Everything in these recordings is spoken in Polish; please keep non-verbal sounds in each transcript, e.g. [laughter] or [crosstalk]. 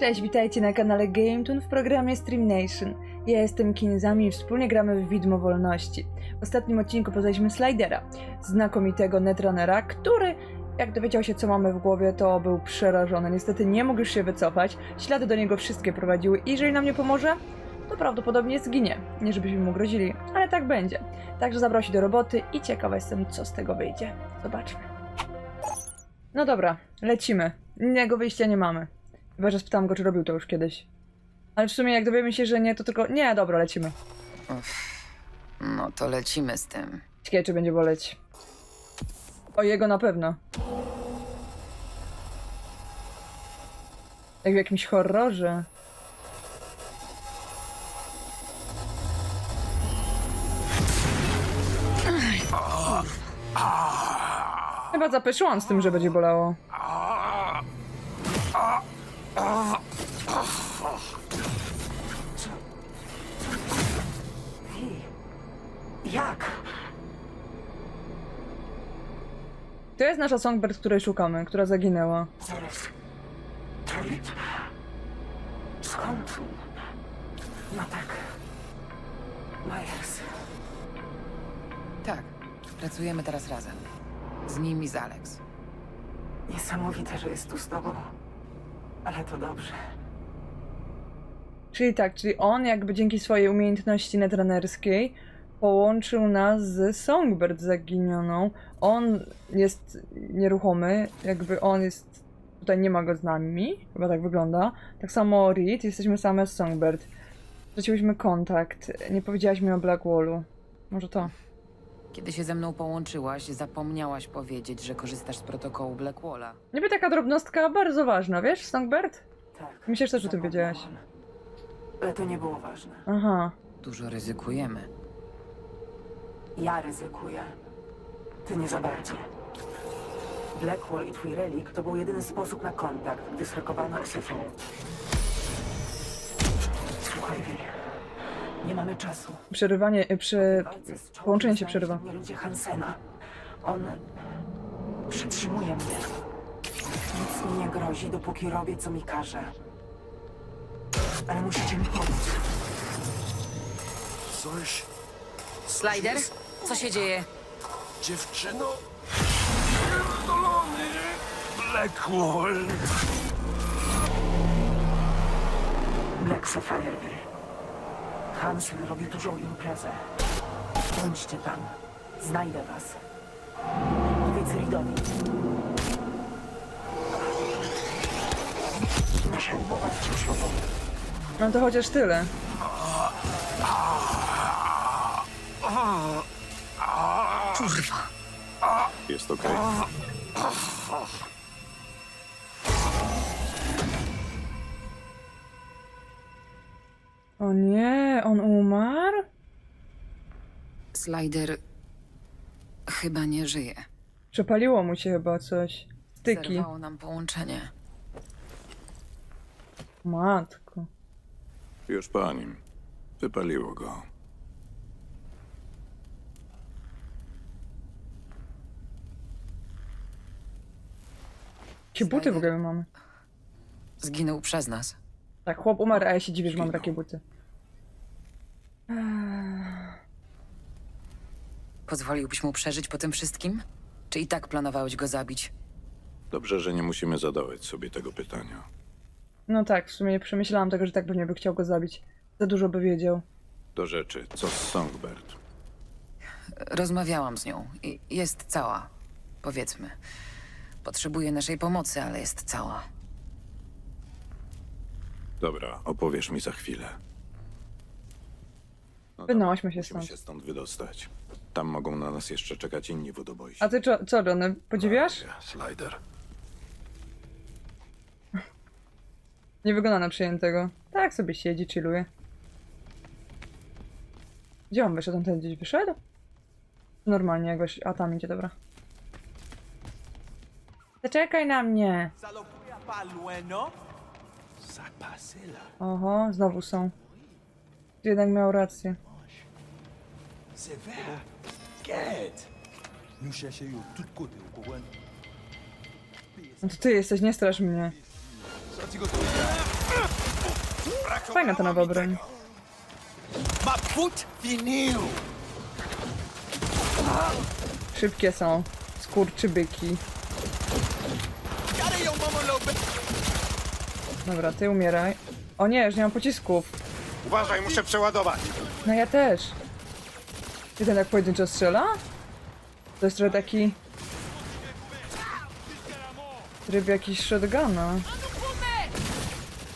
Cześć, witajcie na kanale GameToon w programie Stream Nation. Ja jestem Kinzami i wspólnie gramy w Widmo Wolności. W ostatnim odcinku poznaliśmy Slidera, znakomitego netrunnera, który, jak dowiedział się co mamy w głowie, to był przerażony. Niestety nie mógł już się wycofać, ślady do niego wszystkie prowadziły i jeżeli nam nie pomoże, to prawdopodobnie zginie. Nie żebyśmy mu grozili, ale tak będzie. Także zabrał się do roboty i ciekawa jestem, co z tego wyjdzie. Zobaczmy. No dobra, lecimy. Innego wyjścia nie mamy. Chyba, że spytałam go, czy robił to już kiedyś. Ale w sumie jak dowiemy się, że nie, to tylko... Nie, dobra, lecimy. No to lecimy z tym. Ciekawe, czy będzie boleć. O, jego na pewno. Jak w jakimś horrorze. Chyba zapeszyłam z tym, że będzie bolało. To jest nasza songbird, której szukamy, która zaginęła. Zaraz. Tolit? Skąd? No tak. Myers. Tak, pracujemy teraz razem. Z nim i z Alex. Niesamowite, że jest tu z tobą. Ale to dobrze. Czyli tak, czyli on jakby dzięki swojej umiejętności netrunnerskiej połączył nas z Songbird zaginioną. On jest nieruchomy, jakby on jest... Tutaj nie ma go z nami, chyba tak wygląda. Tak samo Reed, jesteśmy same z Songbird. Straciłyśmy kontakt, nie powiedziałaś mi o Blackwallu. Może to. Kiedy się ze mną połączyłaś, zapomniałaś powiedzieć, że korzystasz z protokołu Blackwalla. Niby taka drobnostka bardzo ważna, wiesz, Songbird? Tak. Myślę, że też o tym wiedziałaś. zapomniałam. Ale to nie było ważne. Aha. Dużo ryzykujemy. Ja ryzykuję. Ty nie za bardzo. Blackwall i twój relik to był jedyny sposób na kontakt, gdy zhakowano SFO. Słuchaj, Vi. Nie mamy czasu. Przerywanie, y, z czołgiem połączenie się przerywa. mnie ludzie Hansena. On przytrzymuje mnie. Nic mi nie grozi, dopóki robię, co mi każe. Ale musicie mi pomóc. Coś, Slider? Co się dzieje? dziewczyno? Pierdolony Blackwall. Black Sapphire. Hansen robi dużą imprezę. Bądźcie tam. Znajdę was. Powiedz Ridowi. Nasza umowa wciąż obowiązuje. No to chociaż tyle. Kurwa. Jest okej. O nie, on umarł? Slider chyba nie żyje. Przepaliło mu się chyba coś. Styki. Zerwało nam połączenie. Matko. Już po nim. Wypaliło go. Jakie buty w ogóle mamy? Zginął przez nas. Tak, chłop umarł, a ja się dziwię, że mam takie buty. Pozwoliłbyś mu przeżyć po tym wszystkim? Czy i tak planowałeś go zabić? Dobrze, że nie musimy zadawać sobie tego pytania. No tak, w sumie nie przemyślałam tego, że tak pewnie by chciał go zabić. Za dużo by wiedział. Do rzeczy, co z Songbird? Rozmawiałam z nią i jest cała. Powiedzmy. Potrzebuje naszej pomocy, ale jest cała. Dobra, opowiesz mi za chwilę. No Wynośmy się musimy stąd. się stąd wydostać. Tam mogą na nas jeszcze czekać inni wodobojści. A ty co, co Johnny, podziwiasz? Slider. [laughs] Nie wygląda na przyjętego. Tak sobie siedzi, chilluje. Gdzie on wyszedł? On ten gdzieś wyszedł? Normalnie jak wesz... A tam idzie, dobra. Zaczekaj na mnie! Oho, znowu są. Jednak miał rację. No to ty jesteś, nie strasz mnie. Fajna ta nowa broń. Szybkie są. Skurczybyki. Gotta Dobra, ty umieraj. O nie, już nie mam pocisków. Uważaj, muszę przeładować. No ja też. Ty ten tak pojedynczo strzela? To jest trochę taki... Tryb jakiś shotguna.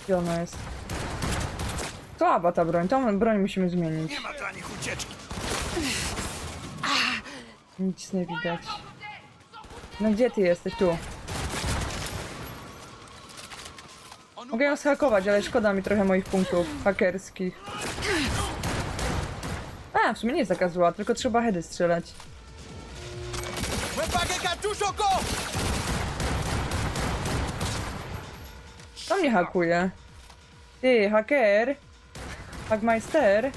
Gdzie ona jest? Słaba ta broń, tą broń musimy zmienić. Nie ma dla nich ucieczki. Nic nie widać. No gdzie ty jesteś? Tu. Mogę ją schakować, ale szkoda mi trochę moich punktów hakerskich. A, w sumie nie jest taka zła, tylko trzeba heady strzelać. To mnie hakuje. Ty, haker. Hackmeister.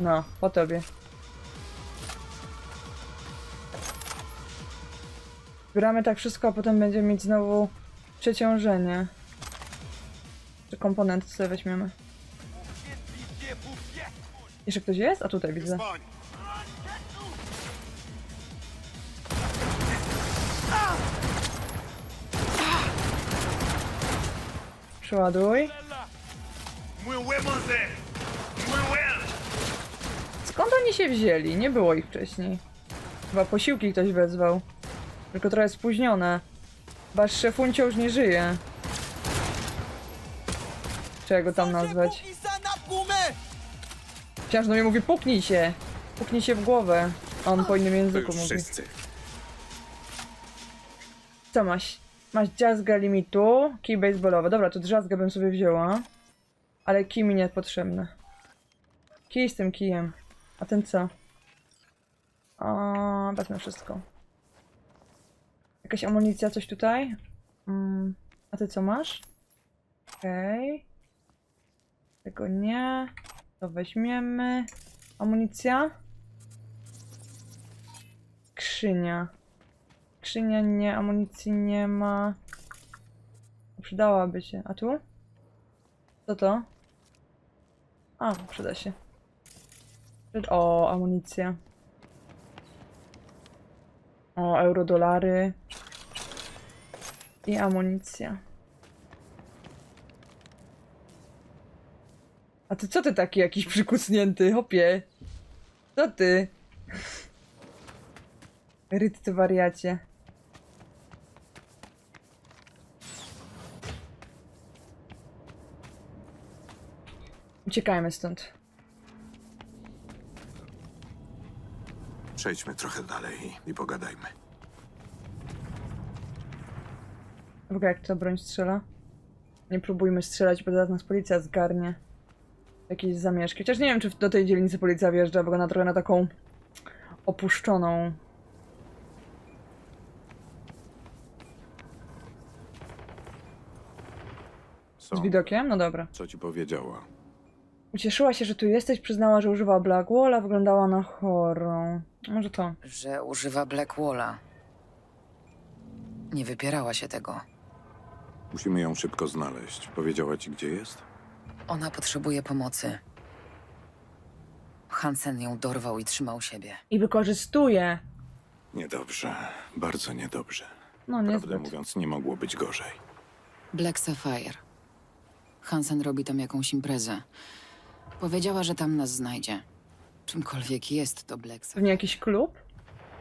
No, po tobie. Zbieramy tak wszystko, a potem będziemy mieć znowu przeciążenie. Czy komponenty sobie weźmiemy? Jeszcze ktoś jest? A tutaj widzę. Przeładuj. Skąd oni się wzięli? Nie było ich wcześniej. Chyba posiłki ktoś wezwał. Tylko trochę spóźnione. Wasz szefuncio już nie żyje. Czego tam nazwać? Wciąż do mnie mówi puknij się! Puknij się w głowę. A on po innym języku mówi. wszyscy. Co masz? Masz drzazga limitu, kij baseballowy. Dobra, to drzazgę bym sobie wzięła. Ale kij mi niepotrzebny. Kij z tym kijem. A ten co? A, wezmę wszystko. Jakaś amunicja, coś tutaj? Mm. A ty co masz? Okej. Tego nie. To weźmiemy. Amunicja. Skrzynia. Skrzynia nie, amunicji nie ma. Przydałaby się. A tu? Co to? A, przyda się. O, amunicja. O, eurodolary. I amunicja. A ty co ty taki jakiś przykucnięty, hopie? Co ty? Ryt ty wariacie. Uciekajmy stąd. Przejdźmy trochę dalej i pogadajmy. W ogóle jak ta broń strzela? Nie próbujmy strzelać, bo zaraz nas policja zgarnie. Jakieś zamieszki. Chociaż nie wiem, czy do tej dzielnicy policja wjeżdża, bo ona trochę na taką opuszczoną. Co? Z widokiem? No dobra. Co ci powiedziała? Ucieszyła się, że tu jesteś, przyznała, że używa Blackwalla, wyglądała na chorą. Może to. Że używa Blackwalla. Nie wypierała się tego. Musimy ją szybko znaleźć. Powiedziała ci, gdzie jest? Ona potrzebuje pomocy. Hansen ją dorwał i trzymał siebie. I wykorzystuje. Niedobrze. Bardzo niedobrze. No Prawdę niezbyt. mówiąc, nie mogło być gorzej. Black Sapphire. Hansen robi tam jakąś imprezę. Powiedziała, że tam nas znajdzie. Czymkolwiek jest to Black Sapphire. Pewnie jakiś klub?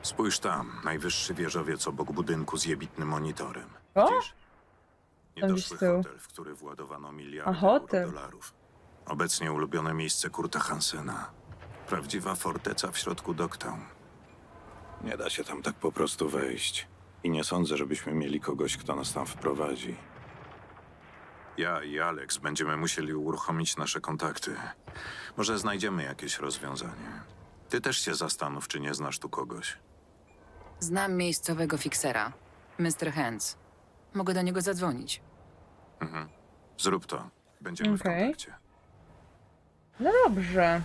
Spójrz tam, najwyższy wieżowiec obok budynku z jebitnym monitorem. O! Widzisz? Niedoszły z tyłu. hotel, w który władowano miliardy A, hotel. dolarów. Obecnie ulubione miejsce Kurta Hansena. Prawdziwa forteca w środku Dogtown. Nie da się tam tak po prostu wejść. I nie sądzę, żebyśmy mieli kogoś, kto nas tam wprowadzi. Ja i Alex będziemy musieli uruchomić nasze kontakty. Może znajdziemy jakieś rozwiązanie. Ty też się zastanów, czy nie znasz tu kogoś. Znam miejscowego fiksera. Mr. Hands. Mogę do niego zadzwonić. Zrób to. Będziemy Okej. w kontakcie. No dobrze.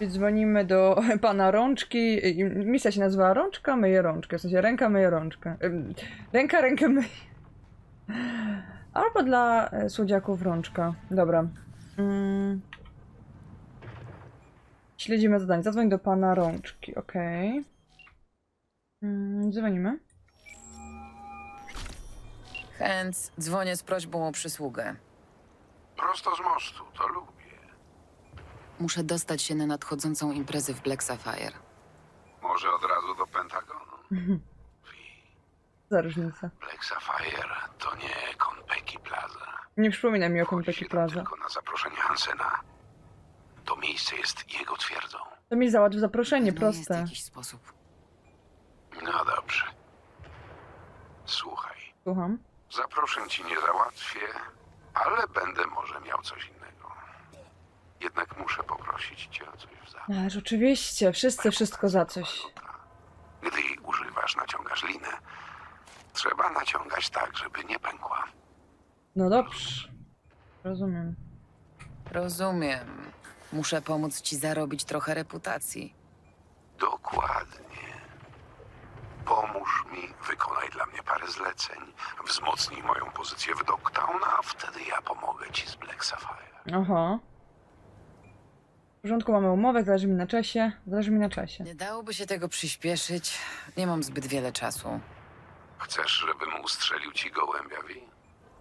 Więc dzwonimy do [laughs] pana rączki. i- Misja się nazywa Rączka myje rączkę. W sensie ręka myje rączkę. Ym, Ręka rękę myje. Albo dla e, słodziaków rączka. Dobra. Mm. Śledzimy zadanie. Zadzwoń do pana rączki, okej. Mm, dzwonimy. Chęc, dzwonię z prośbą o przysługę. Prosto z mostu, to lubię. Muszę dostać się na nadchodzącą imprezę w Black Sapphire. Może od razu do Pentagonu. [laughs] Za różnica. Black Sapphire to nie. Nie przypomina mi o się tam Plaza. tylko na zaproszenie Hansena. To miejsce jest jego twierdzą. To mi załatw zaproszenie, No jest proste. jakiś sposób. No dobrze. Słuchaj, Słucham. zaproszeń ci nie załatwię, ale będę może miał coś innego. Jednak muszę poprosić cię o coś w zamian. Ależ oczywiście, wszyscy wszystko za coś. Gdy jej używasz, naciągasz linę. Trzeba naciągać tak, żeby nie pękła. No dobrze. Rozumiem. Rozumiem. Muszę pomóc ci zarobić trochę reputacji. Dokładnie. Pomóż mi, wykonaj dla mnie parę zleceń, wzmocnij moją pozycję w Dogtown, a wtedy ja pomogę ci z Black Sapphire. Aha. W porządku, mamy umowę, zależy mi na czasie. Zależy mi na czasie. Nie dałoby się tego przyspieszyć. Nie mam zbyt wiele czasu. Chcesz, żebym ustrzelił ci gołębia, Wi?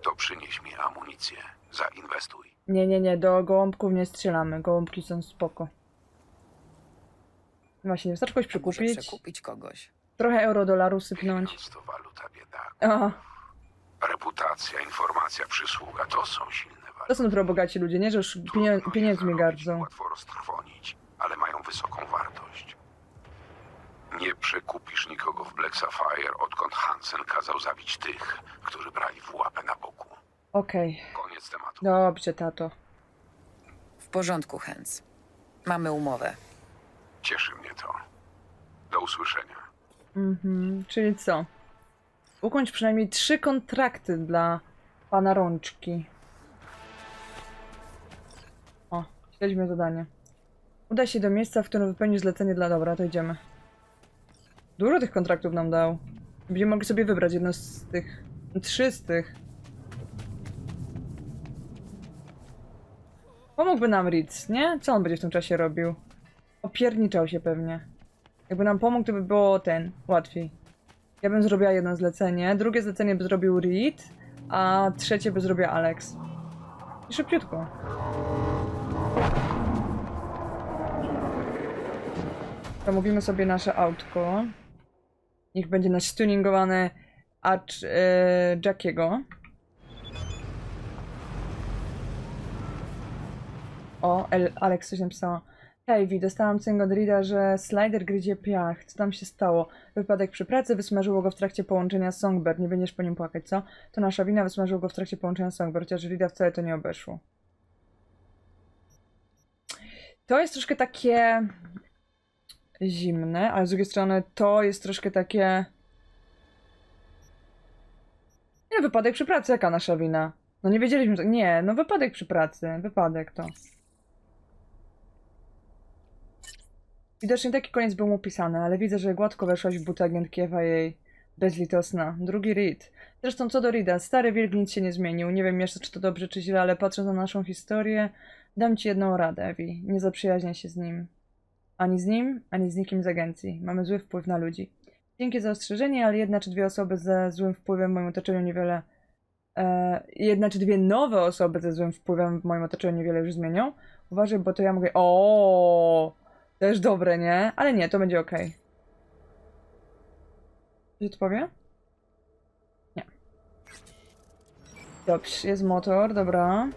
To przynieś mi amunicję. Zainwestuj. Nie, nie, nie, do gołąbków nie strzelamy. Gołąbki są spoko. Właśnie, wystarczy kogoś przekupić. przekupić kogoś. Trochę euro-dolarów sypnąć. Pieniądz to waluta biedaków. Aha, Reputacja, informacja, przysługa to są silne waluty. to są dopiero bogaci ludzie, nie? Że już pienio Trudno je pieniędzmi zarobić, gardzą. Łatwo roztrwonić, ale mają wysoką wartość. Nie przekupisz nikogo w Black Sapphire, odkąd Hansen kazał zabić tych, którzy brali w łapę na boku. Okej, Koniec tematu. dobrze, tato. W porządku, Chęc. Mamy umowę. Cieszy mnie to. Do usłyszenia. Mhm, czyli co? Ukończ przynajmniej trzy kontrakty dla pana Rączki. O, śledźmy zadanie. Udaj się do miejsca, w którym wypełnisz zlecenie dla dobra, to idziemy. Dużo tych kontraktów nam dał. Będziemy mogli sobie wybrać jedno z tych... Trzy z tych. Pomógłby nam Ritz, nie? Co on będzie w tym czasie robił? Opierniczał się pewnie. Jakby nam pomógł, to by było ten, łatwiej. Ja bym zrobiła jedno zlecenie, drugie zlecenie by zrobił Reed, a trzecie by zrobiła Alex. I szybciutko. Zamówimy sobie nasze autko. Niech będzie nasz tuningowane acz e, Jackiego. O, El, Alex coś napisała. Hej, dostałam cynk od Rida, że slider gryzie piach. Co tam się stało? Wypadek przy pracy, wysmażyło go w trakcie połączenia Songbird. Nie będziesz po nim płakać, co? To nasza wina, wysmażyło go w trakcie połączenia Songbird, chociaż Rida wcale to nie obeszło. To jest troszkę takie zimne, ale z drugiej strony to jest troszkę takie... Nie, wypadek przy pracy, jaka nasza wina? No nie wiedzieliśmy, że... Nie, no wypadek przy pracy, wypadek to. Widocznie taki koniec był mu pisany, ale widzę, że gładko weszłaś w buty agentki FIA. Bezlitosna. Drugi Reed. Zresztą co do Reeda, stary wilk nic się nie zmienił. Nie wiem jeszcze, czy to dobrze, czy źle, ale patrząc na naszą historię, dam ci jedną radę, Ewi. Nie zaprzyjaźniaj się z nim. Ani z nim, ani z nikim z agencji. Mamy zły wpływ na ludzi. Dzięki za ostrzeżenie, ale jedna czy dwie osoby ze złym wpływem w moim otoczeniu niewiele... E, jedna czy dwie nowe osoby ze złym wpływem w moim otoczeniu niewiele już zmienią. Uważaj, bo to ja mogę... O, Też dobre, nie? Ale nie, to będzie ok. Coś to? Nie. Dobrze, jest motor, dobra.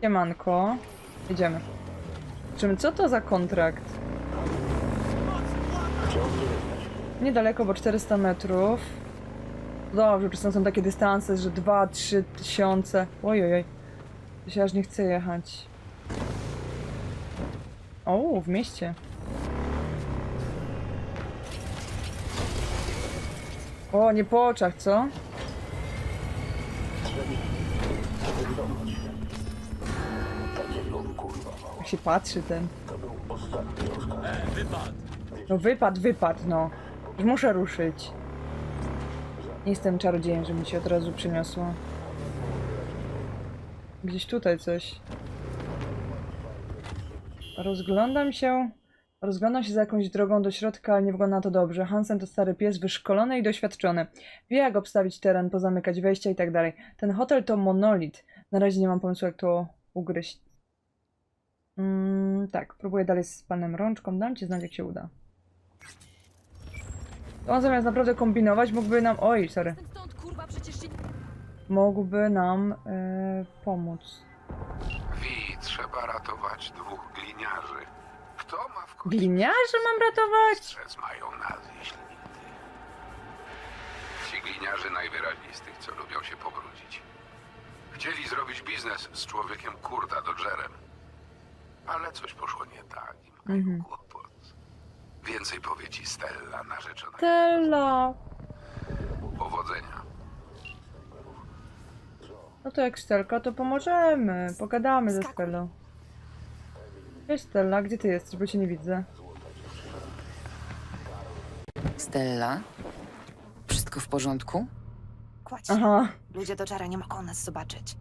Siemanko. Jedziemy. Zobaczymy, co to za kontrakt? Niedaleko, bo 400 metrów. Dobrze, przecież są takie dystanse, że 2-3 tysiące. Ojojoj. To się aż nie chce jechać. O, w mieście. O, nie po oczach, co? Się patrzy ten. No wypad, wypad, no. Już muszę ruszyć. Nie jestem czarodziejem, żeby mi się od razu przyniosło. Gdzieś tutaj coś. Rozglądam się. Rozglądam się za jakąś drogą do środka, ale nie wygląda na to dobrze. Hansen to stary pies, wyszkolony i doświadczony. Wie jak obstawić teren, pozamykać wejścia i tak dalej. Ten hotel to monolit. Na razie nie mam pomysłu jak to ugryźć. Tak, próbuję dalej z panem rączką. Dam ci znać jak się uda. On zamiast naprawdę kombinować mógłby nam... Oj, sorry. Mógłby nam e, pomóc. Wi, trzeba ratować dwóch gliniarzy. Kto ma w końcu Gliniarze mam ratować? strzec mają nas, jeśli nie ty? Ci gliniarze najwyraźniej z tych, co lubią się pobrudzić. Chcieli zrobić biznes z człowiekiem Kurta Dodgerem. Ale coś poszło nie tak i mają Mhm. kłopot. Więcej powie ci Stella narzeczona. Stella! Powodzenia. No to jak Stelka, to pomożemy. Pogadamy ze Skakuj. Stellą. Cześć Stella, gdzie ty jesteś, bo cię nie widzę. Stella? Wszystko w porządku? Kładź. Aha. Ludzie do czara nie mogą nas zobaczyć.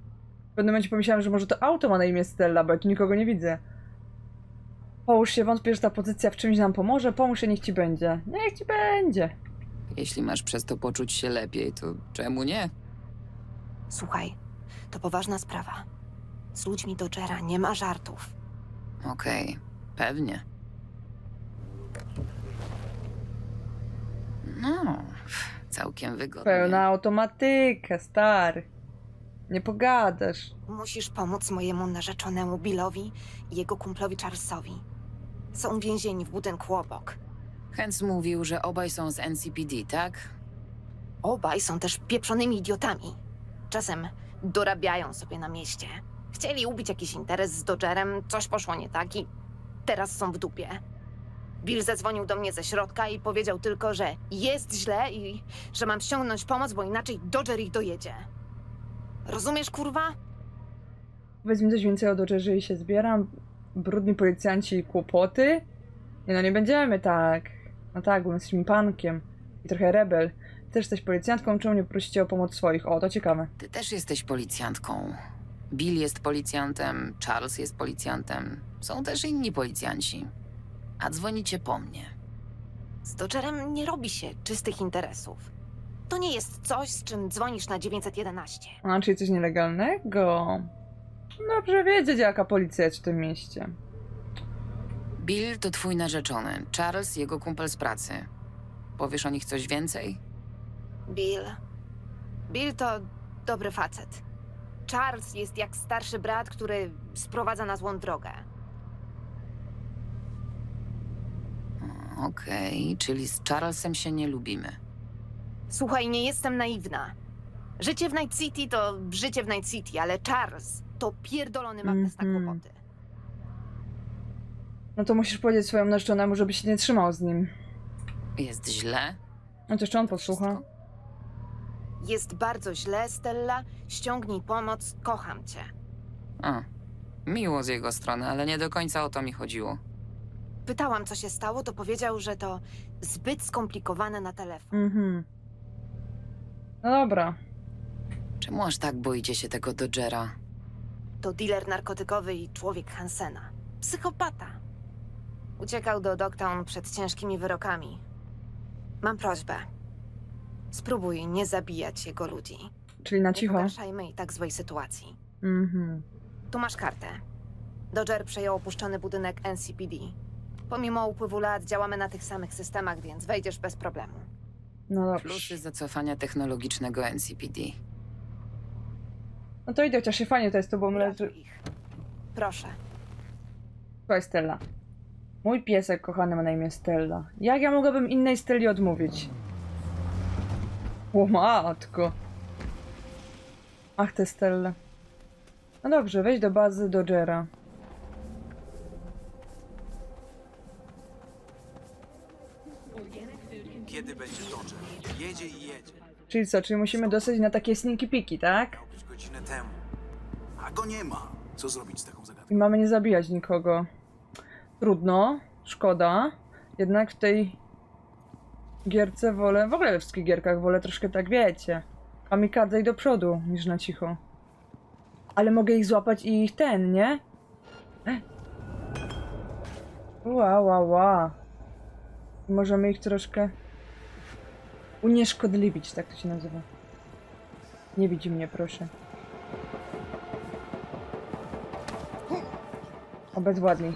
W pewnym momencie pomyślałam, że może to auto ma na imię Stella, bo ja tu nikogo nie widzę. Połóż się, wątpię, że ta pozycja w czymś nam pomoże. Pomóż się, niech ci będzie. Niech ci będzie. Jeśli masz przez to poczuć się lepiej, to czemu nie? Słuchaj, to poważna sprawa. Z ludźmi do czara nie ma żartów. Okej, pewnie. No, całkiem wygodnie. Pełna automatyka, stary. Nie pogadasz. Musisz pomóc mojemu narzeczonemu Billowi i jego kumplowi Charlesowi. Są więzieni w budynku obok. Hens mówił, że obaj są z NCPD, tak? Obaj są też pieprzonymi idiotami. Czasem dorabiają sobie na mieście. Chcieli ubić jakiś interes z Dodgerem, coś poszło nie tak i teraz są w dupie. Bill zadzwonił do mnie ze środka i powiedział tylko, że jest źle i że mam ściągnąć pomoc, bo inaczej Dodger ich dojedzie. Rozumiesz, kurwa? Powiedz mi coś więcej o Dodgerze i się zbieram. Brudni policjanci i kłopoty? Nie no, nie będziemy tak. No tak, bo my jesteśmy pankiem. I trochę rebel. Ty też jesteś policjantką, czemu nie prosicie o pomoc swoich? O, to ciekawe. Ty też jesteś policjantką. Bill jest policjantem, Charles jest policjantem. Są też inni policjanci. A dzwonicie po mnie. Z Dodgerem nie robi się czystych interesów. To nie jest coś, z czym dzwonisz na 911. A, czyli coś nielegalnego? Dobrze wiedzieć, jaka policja jest w tym mieście. Bill to twój narzeczony, Charles jego kumpel z pracy. Powiesz o nich coś więcej? Bill. Bill to dobry facet. Charles jest jak starszy brat, który sprowadza na złą drogę. Okej, czyli z Charlesem się nie lubimy. Słuchaj, nie jestem naiwna. Życie w Night City to życie w Night City, ale Charles to pierdolony magnes na Mhm. kłopoty. No to musisz powiedzieć swojemu narzeczonemu, żeby się nie trzymał z nim. Jest źle? No to jeszcze on posłucha. Wszystko? Jest bardzo źle, Stella. Ściągnij pomoc, kocham cię. A, miło z jego strony, ale nie do końca o to mi chodziło. Pytałam, co się stało, to powiedział, że to zbyt skomplikowane na telefon. Mhm. No dobra. Czemu aż tak boicie się tego Dodgera? To dealer narkotykowy i człowiek Hansena. Psychopata. Uciekał do Dogtown przed ciężkimi wyrokami. Mam prośbę. Spróbuj nie zabijać jego ludzi. Czyli na Nie cicho. pogarszajmy i tak złej sytuacji. Mhm. Tu masz kartę. Dodger przejął opuszczony budynek NCPD. Pomimo upływu lat działamy na tych samych systemach, więc wejdziesz bez problemu. No dobrze. Plusy zacofania technologicznego NCPD. No to idę, chociaż się fajnie to jest tobą leży. Ich. Proszę. Słuchaj, Stella. Mój piesek kochany ma na imię Stella. Jak ja mogłabym innej Stelli odmówić? O matko. Ach, te Stelle. No dobrze, wejdź do bazy Dodgera. Kiedy będzie Dodger? Jedzie i jedzie. Czyli co, czyli musimy dostać na takie sneaky piki, tak? Godzinę temu. A go nie ma. Co zrobić z taką zagadką? I mamy nie zabijać nikogo. Trudno, szkoda. Jednak w tej gierce wolę, w ogóle we wszystkich gierkach wolę troszkę tak, wiecie, kamikadze i do przodu, niż na cicho. Ale mogę ich złapać i ich ten, nie? Ła, ła, ła. Możemy ich troszkę unieszkodliwić, tak to się nazywa. Nie widzi mnie, proszę. Obezwładnij.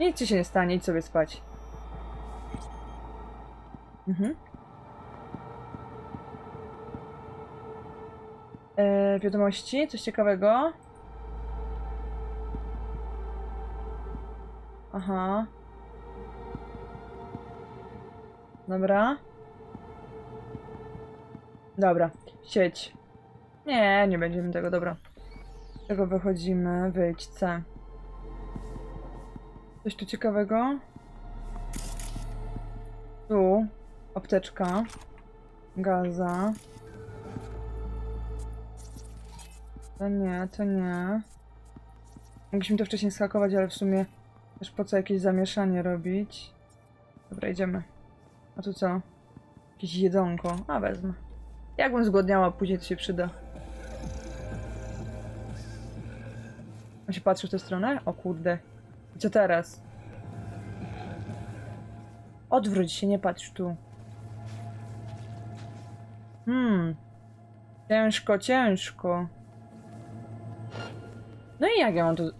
Nic ci się nie stanie, idź sobie spać. Mhm. E, wiadomości, coś ciekawego. Aha. Dobra. Dobra, sieć. Nie, nie będziemy tego, dobra. Z tego wychodzimy, wyjdź C. Coś tu ciekawego? Tu. Apteczka. Gaza. To nie, to nie. Mogliśmy to wcześniej skakować, ale w sumie też po co jakieś zamieszanie robić. Dobra, idziemy. A tu co? Jakieś jedzonko. A, wezmę. Jakbym zgłodniała, później to się przyda. On się patrzy w tę stronę? O kurde. Co teraz? Odwróć się, nie patrz tu. Hmm. Ciężko, ciężko. No i jak ja mam tu...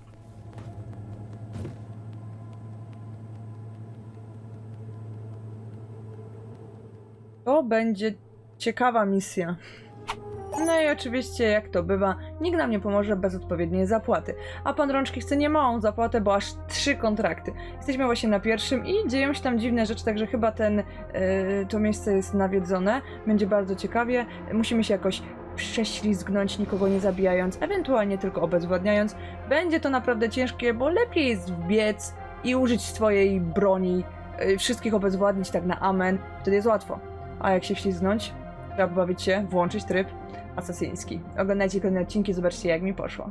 To będzie ciekawa misja. No i oczywiście, jak to bywa, nikt nam nie pomoże bez odpowiedniej zapłaty. A pan Rączki chce niemałą zapłatę, bo aż trzy kontrakty. Jesteśmy właśnie na pierwszym i dzieją się tam dziwne rzeczy, także chyba ten, yy, to miejsce jest nawiedzone. Będzie bardzo ciekawie. Musimy się jakoś prześlizgnąć, nikogo nie zabijając, ewentualnie tylko obezwładniając. Będzie to naprawdę ciężkie, bo lepiej jest wbiec i użyć swojej broni, yy, wszystkich obezwładnić tak na amen. Wtedy jest łatwo. A jak się wślizgnąć? Trzeba bawić się, włączyć tryb asasyński. Oglądajcie kolejne odcinki, zobaczcie jak mi poszło.